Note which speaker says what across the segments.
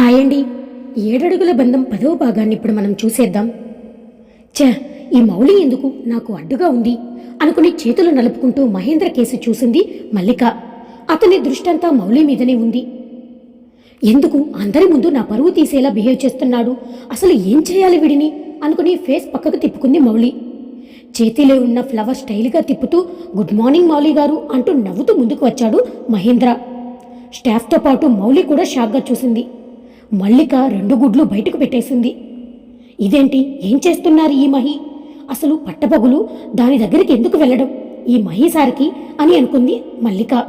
Speaker 1: Hi అండి ఏడడుగుల బంధం పదవ భాగాన్ని ఇప్పుడు మనం చూసేద్దాం. ఛ ఈ మౌలి ఎందుకు నాకు అడ్డుగా ఉంది? అనుకుని చేతులు నలుపుకుంటూ మహేంద్ర కేసు చూసింది మల్లిక. అతని దృష్టంతా మౌలి మీదనే ఉంది. ఎందుకు అందరి ముందు నా పరువు తీసేలా బిహేవ్ చేస్తున్నాడు? అసలు ఏం చేయాలి విడిని? అనుకుని ఫేస్ పక్కకు తిప్పుకుంది మౌలి చేతిలో ఉన్న ఫ్లవర్ స్టైల్గా తిప్పుతూ గుడ్ మార్నింగ్ మౌలి గారు అంటూ నవ్వుతూ ముందుకు వచ్చాడు మహేంద్ర. స్టాఫ్తో పాటు మౌలి కూడా షాక్గా చూసింది. మల్లిక రెండు గుడ్లు బయటకు పెట్టేసింది. ఇదేంటి? ఏం చేస్తున్నారు ఈ మహి? అసలు పట్టపగులు దాని దగ్గరికి ఎందుకు వెళ్ళడం? ఈ మహి సారికి అని అనుకుంది మల్లిక.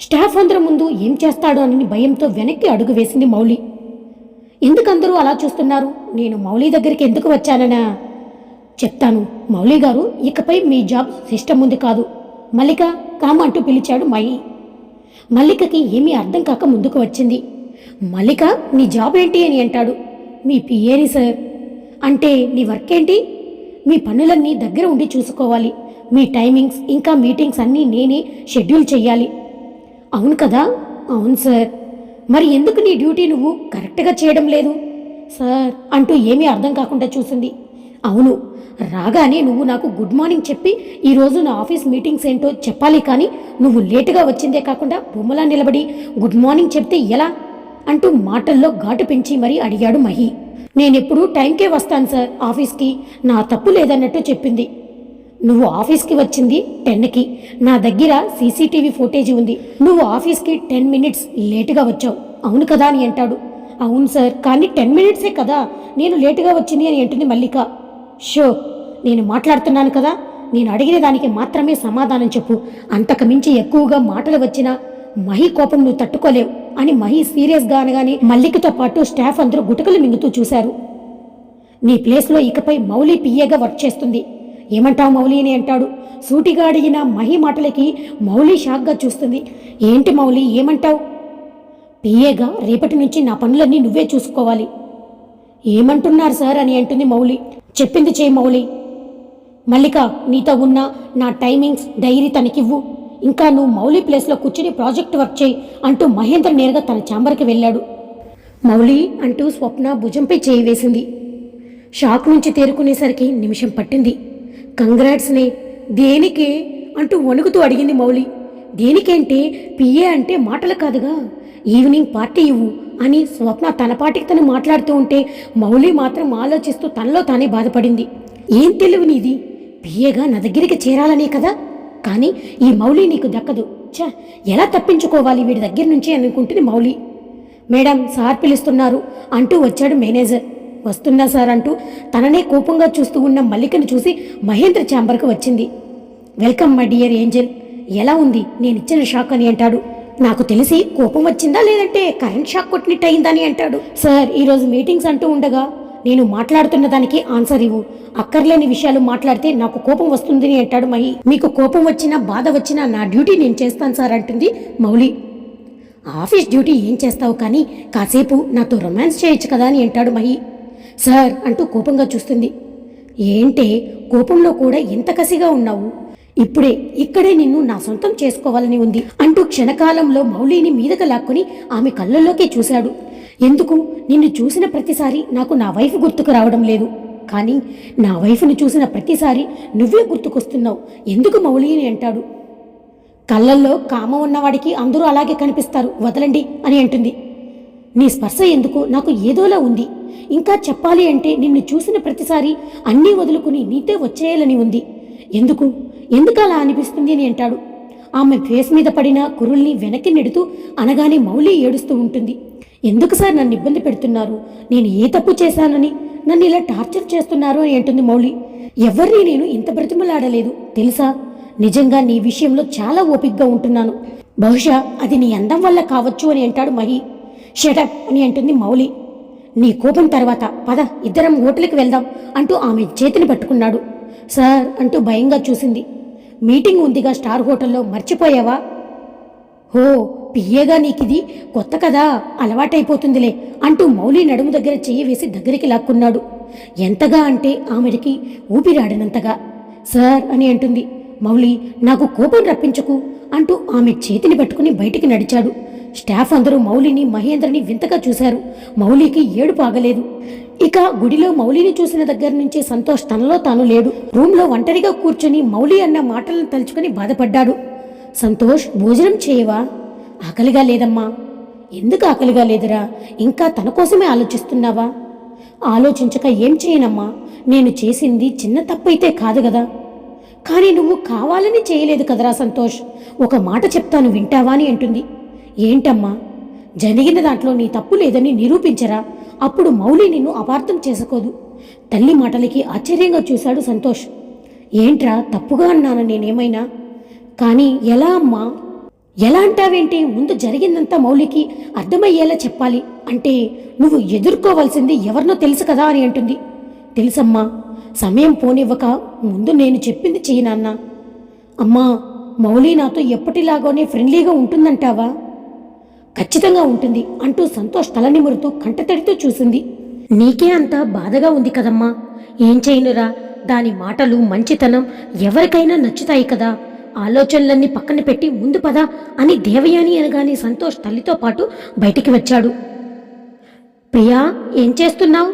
Speaker 1: స్టాఫ్ అందరి ముందు ఏం చేస్తాడో అని భయంతో వెనక్కి అడుగు వేసింది మౌలి. ఎందుకందరూ అలా చూస్తున్నారు? నేను మౌలి దగ్గరికి ఎందుకు వచ్చాననా? చెప్తాను. మౌలి గారు ఇకపై మీ జాబ్ సిస్టమ్ ఉంది కాదు. మల్లిక కామ అంటూ పిలిచాడు మహి. మల్లికకి ఏమీ అర్థం కాక ముందుకు వచ్చింది. మల్లిక నీ జాబ్ ఏంటి అని అంటాడు. మీ పిఏని సార్. అంటే నీ వర్క్ ఏంటి? మీ పనులన్నీ దగ్గర ఉండి చూసుకోవాలి. మీ టైమింగ్స్ ఇంకా మీటింగ్స్ అన్నీ నేనే షెడ్యూల్ చెయ్యాలి. అవును కదా? అవును సార్. మరి ఎందుకు నీ డ్యూటీ నువ్వు కరెక్ట్గా చేయడం లేదు? సార్ అంటూ ఏమీ అర్థం కాకుండా చూసింది. అవును. రాగానే నువ్వు నాకు గుడ్ మార్నింగ్ చెప్పి ఈరోజు నా ఆఫీస్ మీటింగ్స్ ఏంటో చెప్పాలి కానీ నువ్వు లేటుగా వచ్చిందే కాకుండా బొమ్మలా నిలబడి గుడ్ మార్నింగ్ చెప్తే ఎలా? అంటూ మాటల్లో ఘాటు పెంచి మరీ అడిగాడు మహి. నేనెప్పుడు టైంకే వస్తాను సార్ ఆఫీస్కి. నా తప్పు లేదన్నట్టు చెప్పింది. నువ్వు ఆఫీస్కి వచ్చింది టెన్కి నా దగ్గర సీసీటీవీ ఫుటేజ్ ఉంది. నువ్వు ఆఫీస్కి టెన్ మినిట్స్ లేటుగా వచ్చావు. అవును కదా అని అంటాడు. అవును సార్ కానీ టెన్ మినిట్సే కదా. నేను లేటుగా వచ్చింది అని అంటుంది మల్లిక. షో నేను మాట్లాడుతున్నాను కదా. నేను అడిగిన దానికి మాత్రమే సమాధానం చెప్పు. అంతకు మించి ఎక్కువగా మాటలు వచ్చినా మహి కోపం నువ్వు తట్టుకోలేవు అని మహి సీరియస్గా అనగానే మల్లికతో పాటు స్టాఫ్ అందరూ గుటకలు మింగుతూ చూశారు. నీ ప్లేస్లో ఇకపై మౌలి పియ్యగా వర్క్ చేస్తుంది. ఏమంటావు మౌలి అని అంటాడు. సూటిగా అడిగిన మహి మాటలకి మౌలి షాక్గా చూస్తుంది. ఏంటి మౌలి ఏమంటావు? పియ్యగా రేపటి నుంచి నా పనులన్నీ నువ్వే చూసుకోవాలి. ఏమంటున్నారు సార్ అని అంటుంది మౌలి. చెప్పింది చేయి మౌలి. మల్లిక నీతో ఉన్న నా టైమింగ్స్ డైరీ తనకివ్వు. ఇంకా నువ్వు మౌలి ప్లేస్లో కూర్చుని ప్రాజెక్ట్ వర్క్ చేయి అంటూ మహేంద్ర నేరుగా తన ఛాంబర్కి వెళ్ళాడు. మౌలి అంటూ స్వప్న భుజంపై చేయి వేసింది. షాక్ నుంచి తేరుకునేసరికి నిమిషం పట్టింది. కంగ్రాట్స్నే దేనికి? అంటూ వణుకుతూ అడిగింది మౌలి. దేనికేంటే పిఏ అంటే మాటలు కాదుగా. ఈవినింగ్ పార్టీ ఇవ్వు అని స్వప్న తన పాటికి తను మాట్లాడుతూ ఉంటే మౌలి మాత్రం ఆలోచిస్తూ తనలో తానే బాధపడింది. ఏం తెలివి నీది? పిఏగా నా దగ్గరికి చేరాలనే కదా? కానీ ఈ మౌలి నీకు దక్కదు. ఛ ఎలా తప్పించుకోవాలి వీడి దగ్గర నుంచి అనుకుంటుంది మౌలి మేడం సార్ పిలుస్తున్నారు అంటూ వచ్చాడు మేనేజర్. వస్తున్నా సార్ అంటూ తననే కోపంగా చూస్తూ ఉన్న మల్లికను చూసి మహేంద్ర ఛాంబర్కు వచ్చింది. Welcome my dear angel. ఎలా ఉంది? నేను ఇచ్చిన షాక్ అని అంటాడు. నాకు తెలిసి కోపం వచ్చిందా లేదంటే కరెంట్ షాక్ కొట్టినట్టు అయిందని అంటాడు. సార్ ఈరోజు మీటింగ్స్ అంటూ ఉండగా నేను మాట్లాడుతున్న దానికి ఆన్సర్ ఇవ్వు. అక్కర్లేని విషయాలు మాట్లాడితే నాకు కోపం వస్తుందని అంటాడు మహి. మీకు కోపం వచ్చినా బాధ వచ్చినా నా డ్యూటీ నేను చేస్తాను సార్ అంటుంది మౌలి. ఆఫీస్ డ్యూటీ ఏం చేస్తావు కానీ కాసేపు నాతో రొమాన్స్ చేయొచ్చు కదా అని అంటాడు మహి. సార్ అంటూ కోపంగా చూస్తుంది. ఏంటే కోపంలో కూడా ఇంత కసిగా ఉన్నావు? ఇప్పుడే ఇక్కడే నిన్ను నా సొంతం చేసుకోవాలని ఉంది అంటూ క్షణకాలంలో మౌలిని మీదకు లాక్కొని ఆమె కళ్ళల్లోకి చూశాడు. ఎందుకు? నిన్ను చూసిన ప్రతిసారి నాకు నా వైఫ్ గుర్తుకు రావడం లేదు. కానీ నా వైఫ్ను చూసిన ప్రతిసారి నువ్వే గుర్తుకొస్తున్నావు. ఎందుకు మౌళి అని అంటాడు? కళ్ళల్లో కామం ఉన్నవాడికి అందరూ అలాగే కనిపిస్తారు. వదలండి అని అంటుంది. నీ స్పర్శ ఎందుకు నాకు ఏదోలా ఉంది. ఇంకా చెప్పాలి అంటే నిన్ను చూసిన ప్రతిసారి అన్నీ వదులుకుని నీతే వచ్చేయాలని ఉంది. ఎందుకు? ఎందుకు అలా అనిపిస్తుంది అని అంటాడు. ఆమె ఫేస్ మీద పడిన కురుల్ని వెనక్కి నెడుతూ అనగానే మౌలి ఏడుస్తూ ఉంటుంది. ఎందుకు సార్ నన్ను ఇబ్బంది పెడుతున్నారు? నేను ఏ తప్పు చేశానని? నన్ను ఇలా టార్చర్ చేస్తున్నారు అని అంటుంది మౌలి ఎవరిని నేను ఇంత బ్రతిమలాడలేదు తెలుసా? నిజంగా నీ విషయంలో చాలా ఓపిగ్గా ఉంటున్నాను. బహుశా అది నీ అందం వల్ల కావచ్చు అని అంటాడు మహి. షటప్ అని అంటుంది మౌలి నీ కోపం తర్వాత పద ఇద్దరం హోటల్కి వెళ్దాం అంటూ ఆమె చేతిని పట్టుకున్నాడు. సార్ అంటూ భయంగా చూసింది. మీటింగ్ ఉందిగా స్టార్ హోటల్లో మర్చిపోయావా? ఓ పియ్యగా నీకిది కొత్త కదా అలవాటైపోతుందిలే అంటూ మౌలి నడుము దగ్గర చెయ్యి వేసి దగ్గరికి లాక్కున్నాడు. ఎంతగా అంటే ఆమెడికి ఊపిరాడినంతగా. సార్ అని అంటుంది. మౌలి నాకు కోపం రప్పించకు అంటూ ఆమె చేతిని పట్టుకుని బయటికి నడిచాడు. స్టాఫ్ అందరూ మౌలిని మహేంద్రని వింతగా చూశారు. మౌలికి ఏడుపు ఆగలేదు. ఇక గుడిలో మౌలిని చూసిన దగ్గర నుంచి సంతోష్ తనలో తాను లేడు. రూమ్లో ఒంటరిగా కూర్చొని మౌలి అన్న మాటలను తలుచుకుని బాధపడ్డాడు. సంతోష్ భోజనం చేయవా? ఆకలిగా లేదమ్మా. ఎందుకు ఆకలిగా లేదురా? ఇంకా తన కోసమే ఆలోచిస్తున్నావా? ఆలోచించక ఏం చేయనమ్మా. నేను చేసింది చిన్న తప్పైతే కాదు కదా. కానీ నువ్వు కావాలని చేయలేదు కదరా సంతోష్. ఒక మాట చెప్తాను వింటావా అని అంటుంది. ఏంటమ్మా? జరిగిన దాంట్లో నీ తప్పు లేదని నిరూపించరా? అప్పుడు మౌలి నిన్ను అపార్థం చేసుకోదు. తల్లి మాటలకి ఆశ్చర్యంగా చూశాడు సంతోష్. ఏంట్రా తప్పుగా అన్నాను నేనేమైనా? కానీ ఎలా అమ్మా? ఎలా అంటావేంటి? ముందు జరిగిందంతా మౌలికి అర్థమయ్యేలా చెప్పాలి. అంటే నువ్వు ఎదుర్కోవాల్సింది ఎవరినో తెలుసు కదా అని అంటుంది. తెలుసమ్మా సమయం పోనివ్వక ముందు నేను చెప్పింది చెయ్యి నాన్న. అమ్మా మౌలి నాతో ఎప్పటిలాగానే ఫ్రెండ్లీగా ఉంటుందంటావా? ఖచ్చితంగా ఉంటుంది అంటూ సంతోష్ తలనిమురుతూ కంటతడితో చూసింది. నీకే అంత బాధగా ఉంది కదమ్మా. ఏం చేయనురా? దాని మాటలు మంచితనం ఎవరికైనా నచ్చుతాయి కదా. ఆలోచనలన్నీ పక్కన పెట్టి ముందు పద అని దేవయాని అనగానే సంతోష్ తల్లితో పాటు బయటికి వచ్చాడు. ప్రియా ఏం చేస్తున్నావు?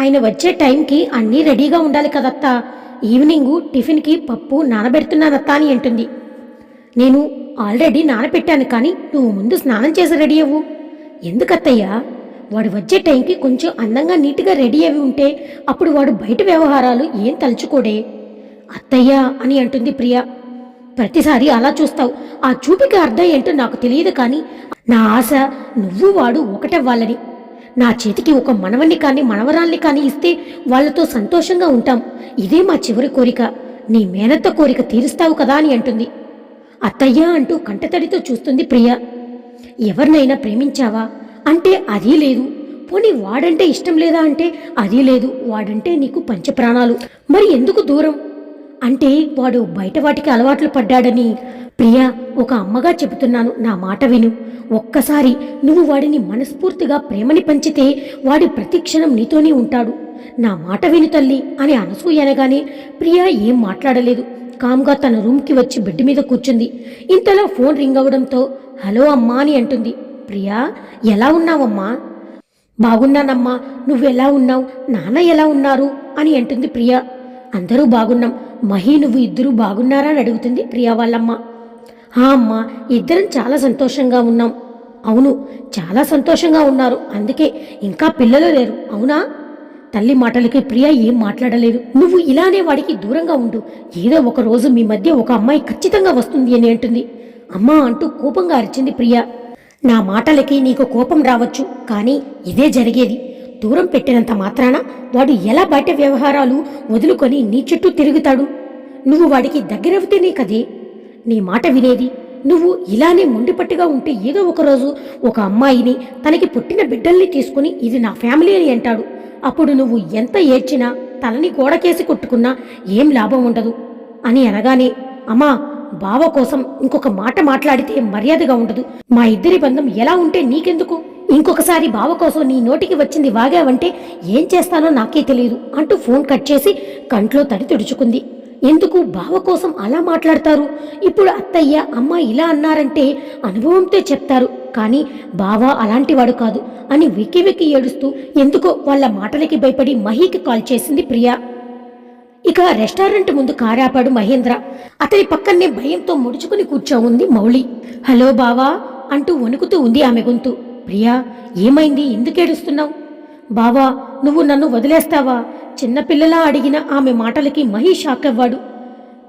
Speaker 1: ఆయన వచ్చే టైంకి అన్నీ రెడీగా ఉండాలి కదత్తా. ఈవినింగ్ టిఫిన్కి పప్పు నానబెడుతున్నానత్తా అని అంటుంది. నేను ఆల్రెడీ నానపెట్టాను కానీ నువ్వు ముందు స్నానం చేసి రెడీ అవ్వు. ఎందుకత్తయ్యా? వాడు వచ్చే టైంకి కొంచెం అందంగా నీట్గా రెడీ అవి ఉంటే అప్పుడు వాడు బయట వ్యవహారాలు ఏం తలుచుకోడే? అత్తయ్య అని అంటుంది ప్రియా. ప్రతిసారి అలా చూస్తావు. ఆ చూపికి అర్థం ఏంటో నాకు తెలియదు కానీ నా ఆశ నువ్వు వాడు ఒకటవ్వాలని. నా చేతికి ఒక మనవణ్ణి కానీ మనవరాల్ని కానీ ఇస్తే వాళ్ళతో సంతోషంగా ఉంటాం. ఇదే మా చివరి కోరిక. నీ మేనత్త కోరిక తీరుస్తావు కదా అని అంటుంది. అత్తయ్య అంటూ కంటతడితో చూస్తుంది ప్రియ. ఎవరినైనా ప్రేమించావా? అంటే అదీ లేదు. పోనీ వాడంటే ఇష్టం లేదా అంటే అదీ లేదు. వాడంటే నీకు పంచప్రాణాలు. మరి ఎందుకు దూరం? అంటే వాడు బయట వాటికి అలవాట్లు పడ్డాడని. ప్రియా ఒక అమ్మగా చెబుతున్నాను నా మాట విను. ఒక్కసారి నువ్వు వాడిని మనస్ఫూర్తిగా ప్రేమని పంచితే వాడి ప్రతిక్షణం నీతోనే ఉంటాడు. నా మాట విను తల్లి అని అనసూయ అనగానే ప్రియా ఏం మాట్లాడలేదు. కామ్గా తన రూమ్కి వచ్చి బెడ్ మీద కూర్చుంది. ఇంతలో ఫోన్ రింగ్ అవడంతో హలో అమ్మా అని అంటుంది. ప్రియా ఎలా ఉన్నావమ్మా? బాగున్నానమ్మా. నువ్వెలా ఉన్నావు? నాన్న ఎలా ఉన్నారు? అని అంటుంది ప్రియా. అందరూ బాగున్నాం. మహి నువ్వు ఇద్దరూ బాగున్నారా అని అడుగుతుంది ప్రియా వాళ్ళమ్మ. హా అమ్మా ఇద్దరం చాలా సంతోషంగా ఉన్నాం. అవును చాలా సంతోషంగా ఉన్నారు. అందుకే ఇంకా పిల్లలు లేరు. అవునా? తల్లి మాటలకి ప్రియ ఏం మాట్లాడలేదు. నువ్వు ఇలానే వాడికి దూరంగా ఉండు. ఏదో ఒక రోజు మీ మధ్య ఒక అమ్మాయి ఖచ్చితంగా వస్తుంది అని అంటుంది. అమ్మా అంటూ కోపంగా అరిచింది ప్రియ. నా మాటలకి నీకు కోపం రావచ్చు కానీ ఇదే జరిగేది. దూరం పెట్టినంత మాత్రాన వాడు ఎలా బయట వ్యవహారాలు వదులుకొని నీ చుట్టూ తిరుగుతాడు? నువ్వు వాడికి దగ్గరవుతేనే కదే. నీ మాట వినేది నువ్వు ఇలానే మొండిపట్టుగా ఉంటే ఏదో ఒకరోజు ఒక అమ్మాయిని తనకి పుట్టిన బిడ్డల్ని తీసుకుని ఇది నా ఫ్యామిలీ అని అంటాడు. అప్పుడు నువ్వు ఎంత ఏడ్చినా తలని గోడకేసి కొట్టుకున్నా ఏం లాభం ఉండదు. అని అనగానే అమ్మా బావ కోసం ఇంకొక మాట మాట్లాడితే మర్యాదగా ఉండదు. మా ఇద్దరి బంధం ఎలా ఉంటే నీకెందుకు? ఇంకొకసారి బావ కోసం నీ నోటికి వచ్చింది వాగావంటే ఏం చేస్తానో నాకే తెలియదు అంటూ ఫోన్ కట్ చేసి కంట్లో తడి తుడుచుకుంది. ఎందుకు బావ కోసం అలా మాట్లాడతారు? ఇప్పుడు అత్తయ్య అమ్మ ఇలా అన్నారంటే అనుభవంతో చెప్తారు. కానీ బావ అలాంటివాడు కాదు అని వెక్కి వెక్కి ఏడుస్తూ ఎందుకో వాళ్ళ మాటలకి భయపడి మహీకి కాల్ చేసింది ప్రియా. ఇక రెస్టారెంట్ ముందు కారాపాడు మహేంద్ర. అతని పక్కనే భయంతో ముడుచుకుని కూర్చో ఉంది మౌళి. హలో బావా అంటూ వణుకుతూ ఉంది ఆమె గొంతు. ప్రియా ఏమైంది? ఎందుకేడుస్తున్నావు బావా నువ్వు నన్ను వదిలేస్తావా? చిన్నపిల్లలా అడిగిన ఆమె మాటలకి మహి షాక్ అవ్వాడు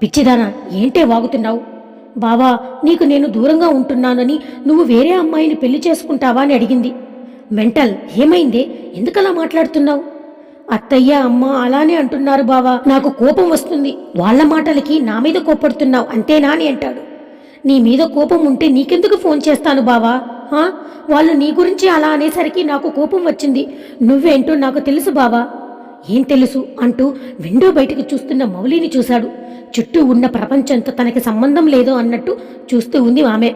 Speaker 1: పిచ్చిదానా ఏంటే వాగుతున్నావు? బావా నీకు నేను దూరంగా ఉంటున్నానని నువ్వు వేరే అమ్మాయిని పెళ్ళి చేసుకుంటావా అని అడిగింది. మెంటల్ ఏమైందే? ఎందుకలా మాట్లాడుతున్నావు? అత్తయ్య అమ్మ అలానే అంటున్నారు బావా. నాకు కోపం వస్తుంది. వాళ్ళ మాటలకి నా మీద కోపడుతున్నావు అంతేనా అని అంటాడు. నీ మీద కోపం ఉంటే నీకెందుకు ఫోన్ చేస్తాను బావా? వాళ్ళు నీ గురించి అలా అనేసరికి నాకు కోపం వచ్చింది. నువ్వేంటో నాకు తెలుసు బావా. ఏం తెలుసు? అంటూ విండో బయటకు చూస్తున్న మౌలిని చూశాడు. చుట్టూ ఉన్న ప్రపంచంతో తనకి సంబంధం లేదో అన్నట్టు చూస్తూ ఉంది ఆమె.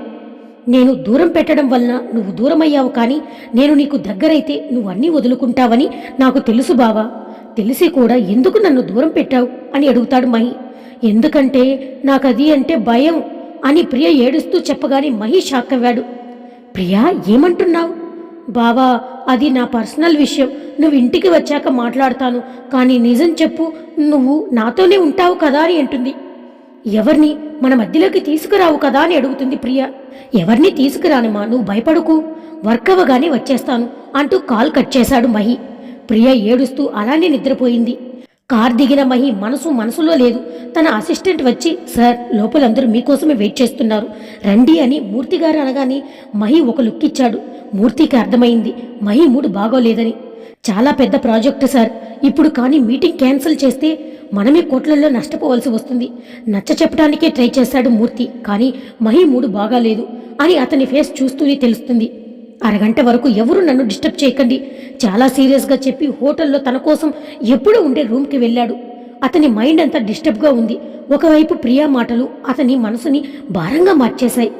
Speaker 1: నేను దూరం పెట్టడం వలన నువ్వు దూరమయ్యావు కానీ నేను నీకు దగ్గరైతే నువ్వు అన్నీ వదులుకుంటావని నాకు తెలుసు బావా. తెలిసి కూడా ఎందుకు నన్ను దూరం పెట్టావు? అని అడుగుతాడు మహి. ఎందుకంటే నాకది అంటే భయం అని ప్రియ ఏడుస్తూ చెప్పగానే మహి షాక్ అవ్వాడు. ప్రియా ఏమంటున్నావు? బావా అది నా పర్సనల్ విషయం. నువ్వు ఇంటికి వచ్చాక మాట్లాడతాను. కానీ నిజం చెప్పు నువ్వు నాతోనే ఉంటావు కదా అని అంటుంది. ఎవరిని? మన మధ్యలోకి తీసుకురావు కదా అని అడుగుతుంది ప్రియ. ఎవరిని తీసుకురానమ్మా నువ్వు భయపడుకు. వర్క్ అవ్వగానే వచ్చేస్తాను అంటూ కాల్ కట్ చేశాడు మహి. ప్రియ ఏడుస్తూ అలానే నిద్రపోయింది. కార్ దిగిన మహి మనసు మనసులో లేదు. తన అసిస్టెంట్ వచ్చి సార్ లోపలందరూ మీకోసమే వెయిట్ చేస్తున్నారు. రండి అని మూర్తి గారు అనగానే మహి ఒక లుక్ ఇచ్చాడు. మూర్తికి అర్థమైంది మహి మూడు బాగోలేదని. చాలా పెద్ద ప్రాజెక్టు సార్. ఇప్పుడు కానీ మీటింగ్ క్యాన్సిల్ చేస్తే మనమే కోట్లలో నష్టపోవలసి వస్తుంది. నచ్చ చెప్పడానికే ట్రై చేశాడు మూర్తి కానీ మహి మూడు బాగాలేదు అని అతని ఫేస్ చూస్తూనే తెలుస్తుంది. అరగంట వరకు ఎవరు నన్ను డిస్టర్బ్ చేయకండి. చాలా సీరియస్గా చెప్పి హోటల్లో తన కోసం ఎప్పుడూ ఉండే రూమ్కి వెళ్ళాడు. అతని మైండ్ అంతా డిస్టర్బ్గా ఉంది. ఒకవైపు ప్రియా మాటలు అతని మనసుని భారంగా మార్చేశాయి.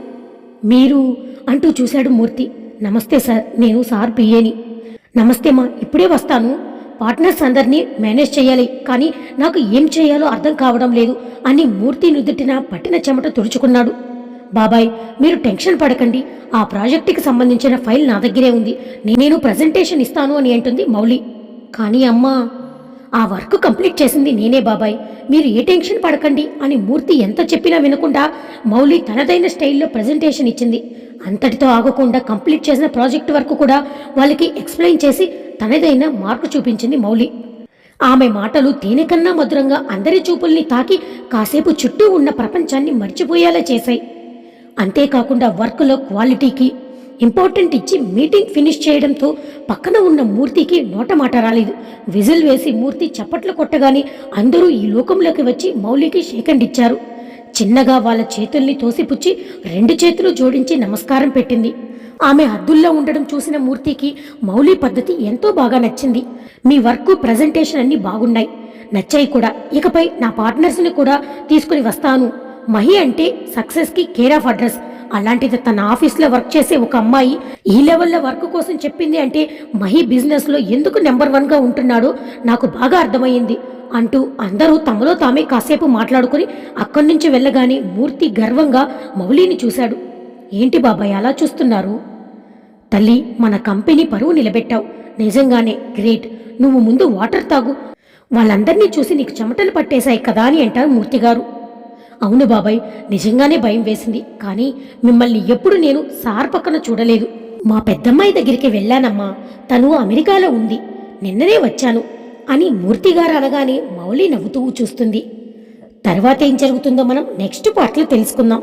Speaker 1: మీరు అంటూ చూశాడు మూర్తి. నమస్తే సార్ నేను సార్ పిఏని నమస్తే మా ఇప్పుడే వస్తాను. పార్ట్నర్స్ అందరినీ మేనేజ్ చేయాలి కానీ నాకు ఏం చేయాలో అర్థం కావడం లేదు అని మూర్తి నుదుటిన పట్టిన చెమట తుడుచుకున్నాడు. బాబాయ్ మీరు టెన్షన్ పడకండి. ఆ ప్రాజెక్టుకి సంబంధించిన ఫైల్ నా దగ్గరే ఉంది. నేను ప్రజెంటేషన్ ఇస్తాను అని అంటుంది మౌలి. కానీ అమ్మా ఆ వర్క్ కంప్లీట్ చేసింది నేనే బాబాయ్. మీరు ఏ టెన్షన్ పడకండి అని మూర్తి ఎంత చెప్పినా వినకుండా మౌలి తనదైన స్టైల్లో ప్రజెంటేషన్ ఇచ్చింది. అంతటితో ఆగకుండా కంప్లీట్ చేసిన ప్రాజెక్ట్ వర్క్ కూడా వాళ్ళకి ఎక్స్ప్లెయిన్ చేసి తనదైన మార్కు చూపించింది మౌలి. ఆమె మాటలు తేనెకన్నా మధురంగా అందరి చూపుల్ని తాకి కాసేపు చుట్టూ ఉన్న ప్రపంచాన్ని మర్చిపోయేలా చేశాయి. అంతేకాకుండా వర్క్లో క్వాలిటీకి ఇంపార్టెంట్ ఇచ్చి మీటింగ్ ఫినిష్ చేయడంతో పక్కన ఉన్న మూర్తికి నోటమాట రాలేదు. విజిల్ వేసి మూర్తి చప్పట్లు కొట్టగానే అందరూ ఈ లోకంలోకి వచ్చి మౌలికి షేకండ్ ఇచ్చారు. చిన్నగా వాళ్ళ చేతుల్ని తోసిపుచ్చి రెండు చేతులు జోడించి నమస్కారం పెట్టింది. ఆమె హద్దుల్లో ఉండడం చూసిన మూర్తికి మౌలి పద్ధతి ఎంతో బాగా నచ్చింది. మీ వర్క్ ప్రజెంటేషన్ అన్ని బాగున్నాయి. నచ్చాయి కూడా. ఇకపై నా పార్ట్నర్స్ని కూడా తీసుకుని వస్తాను. మహి అంటే సక్సెస్కి కేర్ ఆఫ్ అడ్రస్ అలాంటిది తన ఆఫీస్లో వర్క్ చేసే ఒక అమ్మాయి ఈ లెవెల్లో వర్క్ కోసం చెప్పింది అంటే మహి బిజినెస్లో ఎందుకు నెంబర్ వన్గా ఉంటున్నాడో? నాకు బాగా అర్థమైంది అంటూ అందరూ తమలో తామే కాసేపు మాట్లాడుకుని అక్కడి నుంచి వెళ్ళగానే మూర్తి గర్వంగా మౌలిని చూశాడు. ఏంటి బాబాయ్ అలా చూస్తున్నారు? తల్లి మన కంపెనీ పరువు నిలబెట్టావు. నిజంగానే గ్రేట్. నువ్వు ముందు వాటర్ తాగు. వాళ్ళందరినీ చూసి నీకు చెమటలు పట్టేశాయి కదా అని అంటారు మూర్తిగారు. అవును బాబాయ్ నిజంగానే భయం వేసింది. కానీ మిమ్మల్ని ఎప్పుడు నేను సార్ పక్కన చూడలేదు. మా పెద్దమ్మాయి దగ్గరికి వెళ్ళానమ్మా. తను అమెరికాలో ఉంది. నిన్ననే వచ్చాను అని మూర్తిగారు అనగానే మౌలి నవ్వుతూ చూస్తుంది. తర్వాత ఏం జరుగుతుందో మనం నెక్స్ట్ పార్ట్లో తెలుసుకుందాం.